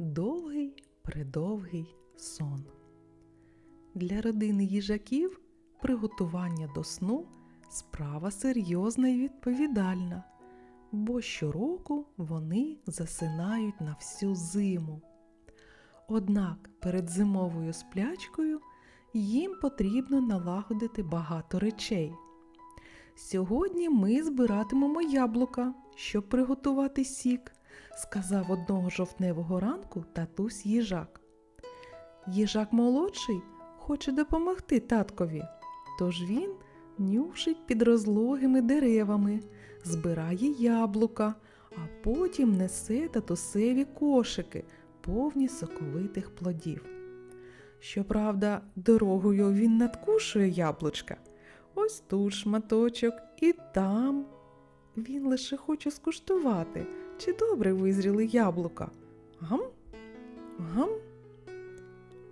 довгий придовгий сон. Для родини їжаків приготування до сну справа серйозна і відповідальна, бо щороку вони засинають на всю зиму. Однак перед зимовою сплячкою їм потрібно налагодити багато речей. Сьогодні ми збиратимемо яблука, щоб приготувати сік, сказав одного жовтневого ранку татусь їжак. Їжак молодший хоче допомогти таткові, тож він нюшить під розлогими деревами, збирає яблука, а потім несе татусеві кошики, повні соковитих плодів. Щоправда, дорогою він надкушує яблучка. Ось тут шматочок і там. Він лише хоче скуштувати, чи добре визріли яблука. Гам? Гам?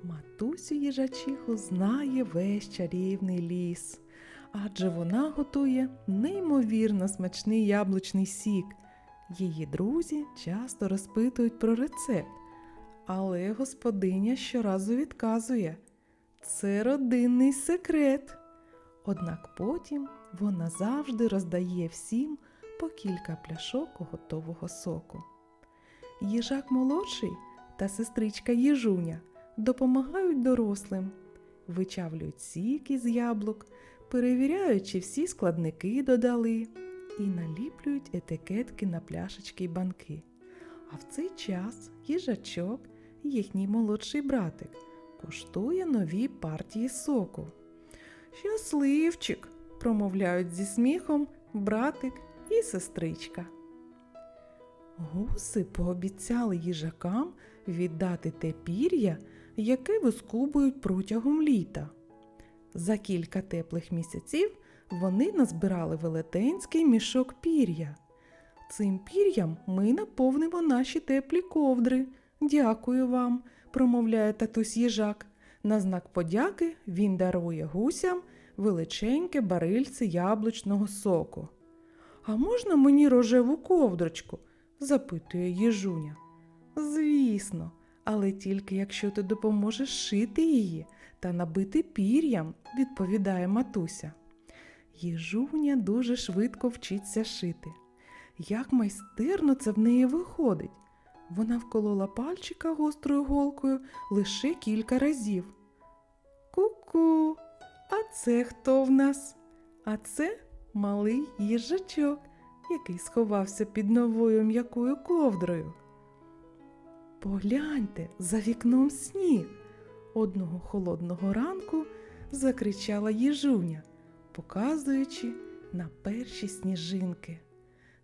Матусю їжачиху знає весь чарівний ліс, адже вона готує неймовірно смачний яблучний сік. Її друзі часто розпитують про рецепт, але господиня щоразу відказує це родинний секрет. Однак потім вона завжди роздає всім по кілька пляшок готового соку. Їжак молодший та сестричка їжуня допомагають дорослим, вичавлюють сік із яблук, перевіряють, чи всі складники додали, і наліплюють етикетки на пляшечки й банки. А в цей час їжачок, їхній молодший братик, куштує нові партії соку. Щасливчик, промовляють зі сміхом братик і сестричка. Гуси пообіцяли їжакам віддати те пір'я, яке вискубують протягом літа. За кілька теплих місяців вони назбирали велетенський мішок пір'я. Цим пір'ям ми наповнимо наші теплі ковдри. Дякую вам, промовляє татусь їжак. На знак подяки він дарує гусям величеньке барильце яблучного соку. А можна мені рожеву ковдрочку? запитує їжуня. Звісно, але тільки якщо ти допоможеш шити її та набити пір'ям, відповідає матуся. Їжуня дуже швидко вчиться шити. Як майстерно це в неї виходить. Вона вколола пальчика гострою голкою лише кілька разів. Ку-ку, а це хто в нас? А це малий їжачок, який сховався під новою м'якою ковдрою. Погляньте, за вікном сніг. Одного холодного ранку закричала їжуня, показуючи на перші сніжинки.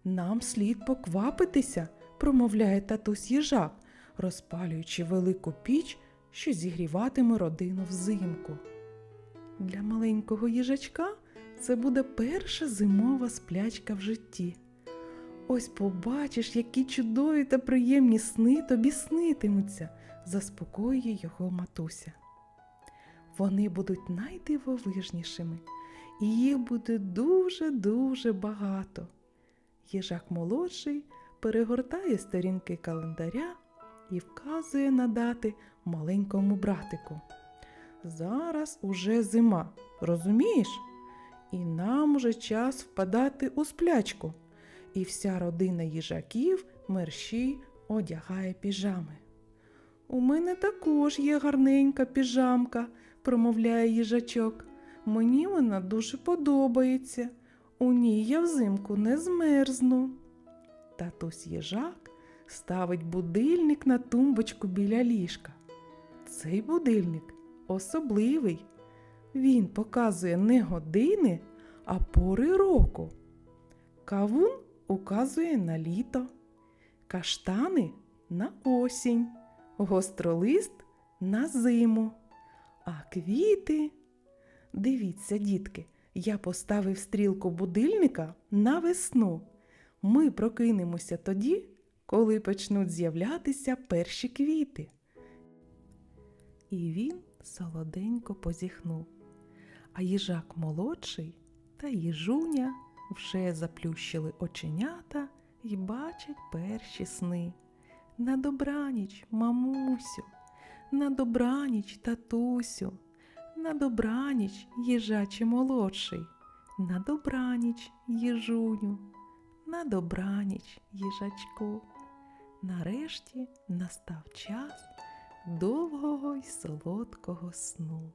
Нам слід поквапитися, промовляє татусь їжак, розпалюючи велику піч, що зігріватиме родину взимку. Для маленького їжачка це буде перша зимова сплячка в житті. Ось побачиш, які чудові та приємні сни тобі снитимуться, заспокоює його матуся. Вони будуть найдивовижнішими, і їх буде дуже-дуже багато. Їжак молодший перегортає сторінки календаря і вказує на дати маленькому братику. Зараз уже зима, розумієш? І нам уже час впадати у сплячку. І вся родина їжаків мерщій одягає піжами. У мене також є гарненька піжамка, промовляє їжачок. Мені вона дуже подобається. У ній я взимку не змерзну. Татусь їжак ставить будильник на тумбочку біля ліжка. Цей будильник особливий. Він показує не години, а пори року. Кавун указує на літо, каштани на осінь, гостролист на зиму, а квіти. Дивіться, дітки, я поставив стрілку будильника на весну. Ми прокинемося тоді, коли почнуть з'являтися перші квіти. І він солоденько позіхнув. А їжак молодший та їжуня вже заплющили оченята і бачать перші сни. На добраніч, мамусю, на добраніч, татусю, на добраніч, їжаче молодший, на добраніч, їжуню, на добраніч, їжачку. Нарешті настав час довгого й солодкого сну.